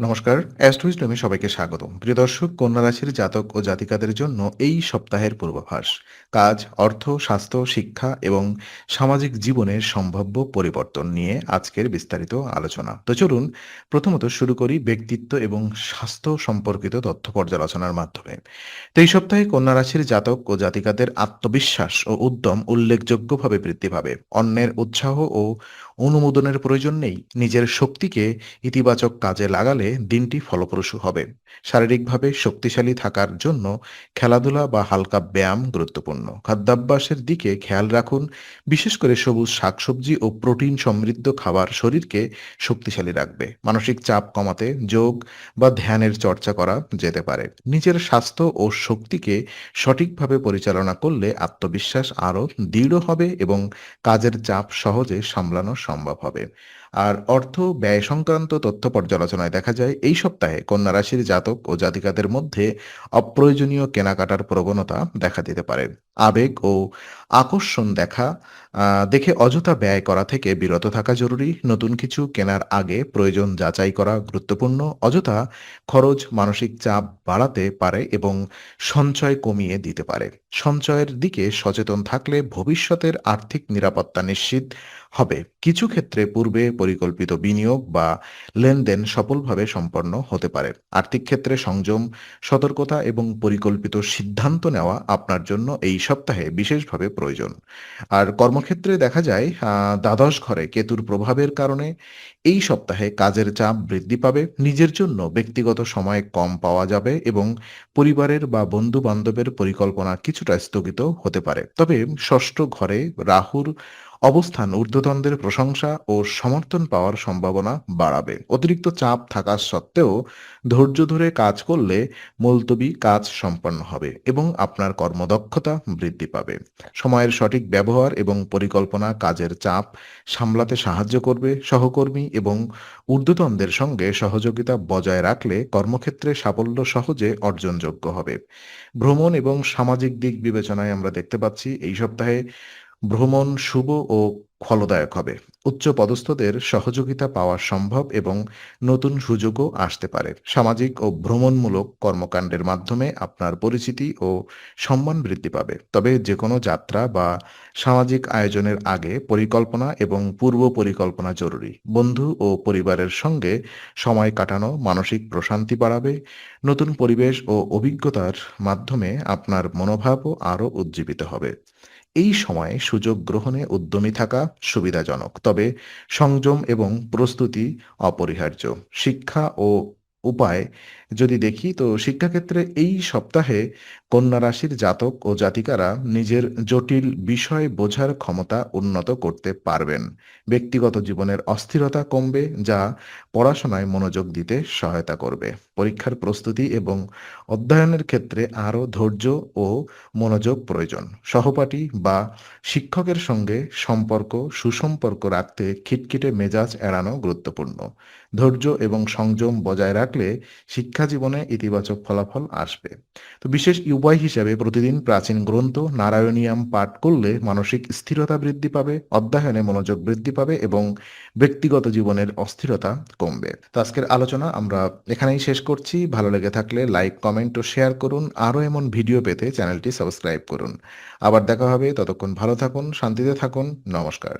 নমস্কার অ্যাস্ট্রোইজডমে সবাইকে স্বাগত প্রিয় দর্শক, কন্যা রাশির জাতক ও জাতিকাদের জন্য এই সপ্তাহের পূর্বাভাস, কাজ, অর্থ, স্বাস্থ্য, শিক্ষা এবং সামাজিক জীবনের সম্ভাব্য পরিবর্তন নিয়ে আজকের বিস্তারিত আলোচনা। তো চলুন, প্রথমত শুরু করি ব্যক্তিত্ব এবং স্বাস্থ্য সম্পর্কিত তথ্য পর্যালোচনার মাধ্যমে। তো এই সপ্তাহে কন্যা রাশির জাতক ও জাতিকাদের আত্মবিশ্বাস ও উদ্যম উল্লেখযোগ্যভাবে বৃদ্ধি পাবে। অন্যের উৎসাহ ও অনুমোদনের প্রয়োজন নেই। নিজের শক্তিকে ইতিবাচক কাজে লাগালে দিনটি ফলপ্রসূ হবে। শারীরিকভাবে শক্তিশালী থাকার জন্য খেলাধুলা বা হালকা ব্যায়াম গুরুত্বপূর্ণ। খাদ্যাভ্যাসের দিকে খেয়াল রাখুন। বিশেষ করে সবুজ শাকসবজি ও প্রোটিন সমৃদ্ধ খাবার শরীরকে শক্তিশালী রাখবে। মানসিক চাপ কমাতে যোগ বা ধ্যানের চর্চা করা যেতে পারে। নিজের স্বাস্থ্য ও শক্তিকে সঠিকভাবে পরিচালনা করলে আত্মবিশ্বাস আরও দৃঢ় হবে এবং কাজের চাপ সহজে সামলানো সম্ভব হবে। আর অর্থ ব্যয় সংক্রান্ত তথ্য পর্যালোচনায় দেখা যায়, এই সপ্তাহে কন্যা রাশির জাতক ও জাতিকাদের মধ্যে অপ্রয়োজনীয় কেনাকাটার প্রবণতা দেখা দিতে পারে। আবেগ ও আকর্ষণ দেখা দেখে অযথা ব্যয় করা থেকে বিরত থাকা জরুরি। নতুন কিছু কেনার আগে প্রয়োজন যাচাই করা গুরুত্বপূর্ণ। অযথা খরচ, মানসিক চাপ বাড়াতে পারে এবং সঞ্চয় কমিয়ে দিতে পারে। সঞ্চয়ের দিকে সচেতন থাকলে ভবিষ্যতের আর্থিক নিরাপত্তা নিশ্চিত হবে। কিছু ক্ষেত্রে পূর্বে পরিকল্পিত বিনিয়োগ বা লেনদেন সফলভাবে সম্পন্ন হতে পারে। আর্থিক ক্ষেত্রে সংযম, সতর্কতা এবং পরিকল্পিত সিদ্ধান্ত নেওয়া আপনার জন্য এই সপ্তাহে বিশেষভাবে প্রয়োজন। আর কর্মক্ষেত্রে দেখা যায় দ্বাদশ ঘরে কেতুর প্রভাবের কারণে এই সপ্তাহে কাজের চাপ বৃদ্ধি পাবে, নিজের জন্য ব্যক্তিগত সময় কম পাওয়া যাবে এবং পরিবারের বা বন্ধু বান্ধবের পরিকল্পনা কিছুটা স্থগিত হতে পারে। তবে ষষ্ঠ ঘরে রাহুর অবস্থান, ঊর্ধ্বতনদের প্রশংসা ও সমর্থন পাওয়ার সম্ভাবনা বাড়াবে। অতিরিক্ত চাপ থাকা সত্ত্বেও ধৈর্য ধরে কাজ করলে মুলতবি কাজ সম্পন্ন হবে এবং আপনার কর্মদক্ষতা বৃদ্ধি পাবে। সময়ের সঠিক ব্যবহার এবং পরিকল্পনা কাজের চাপ সামলাতে সাহায্য করবে সহকর্মী এবং ঊর্ধ্বতনদের সঙ্গে সহযোগিতা বজায় রাখলে কর্মক্ষেত্রে সাফল্য সহজে অর্জনযোগ্য হবে। ভ্রমণ এবং সামাজিক দিক বিবেচনায় আমরা দেখতে পাচ্ছি, এই সপ্তাহে ভ্রমণ শুভ ও ফলদায়ক হবে। উচ্চ পদস্থদের সহযোগিতা পাওয়া সম্ভব এবং নতুন সুযোগও আসতে পারে। সামাজিক ও ভ্রমণমূলক কর্মকাণ্ডের মাধ্যমে আপনার পরিচিতি ও সম্মান বৃদ্ধি পাবে। তবে যে কোনো যাত্রা বা সামাজিক আয়োজনের আগে পরিকল্পনা এবং পূর্ব পরিকল্পনা জরুরি। বন্ধু ও পরিবারের সঙ্গে সময় কাটানো মানসিক প্রশান্তি বাড়াবে। নতুন পরিবেশ ও অভিজ্ঞতার মাধ্যমে আপনার মনোভাবও আরও উজ্জীবিত হবে। এই সময়ে সুযোগ গ্রহণে উদ্যমী থাকা সুবিধাজনক, তবে সংযম এবং প্রস্তুতি অপরিহার্য। শিক্ষা ও উপায় যদি দেখি, তো শিক্ষাক্ষেত্রে এই সপ্তাহে কন্যা রাশির জাতক ও জাতিকারা নিজের জটিল বিষয় বোঝার ক্ষমতা উন্নত করতে পারবেন। ব্যক্তিগত জীবনের অস্থিরতা কমবে, যা পড়াশোনায় মনোযোগ দিতে সহায়তা করবে। পরীক্ষার প্রস্তুতি এবং অধ্যয়নের ক্ষেত্রে আরও ধৈর্য ও মনোযোগ প্রয়োজন। সহপাঠী বা শিক্ষকের সঙ্গে সম্পর্ক, সুসম্পর্ক রাখতে খিটখিটে মেজাজ এড়ানো গুরুত্বপূর্ণ। ধৈর্য এবং সংযম বজায় রাখলে শিক্ষা জীবনে ইতিবাচক ফলাফল আসবে। তো বিশেষ উপায় হিসাবে প্রতিদিন প্রাচীন গ্রন্থ, নারায়ণীয়াম পাঠ করলে মানসিক স্থিরতা বৃদ্ধি পাবে, অধ্যয়নে মনোযোগ বৃদ্ধি পাবে এবং ব্যক্তিগত জীবনের অস্থিরতা কমবে। তো আজকের আলোচনা আমরা এখানেই শেষ করছি। ভালো লেগে থাকলে লাইক, কমেন্ট ও শেয়ার করুন। আরও এমন ভিডিও পেতে চ্যানেলটি সাবস্ক্রাইব করুন। আবার দেখা হবে। ততক্ষণ ভালো থাকুন, শান্তিতে থাকুন। নমস্কার।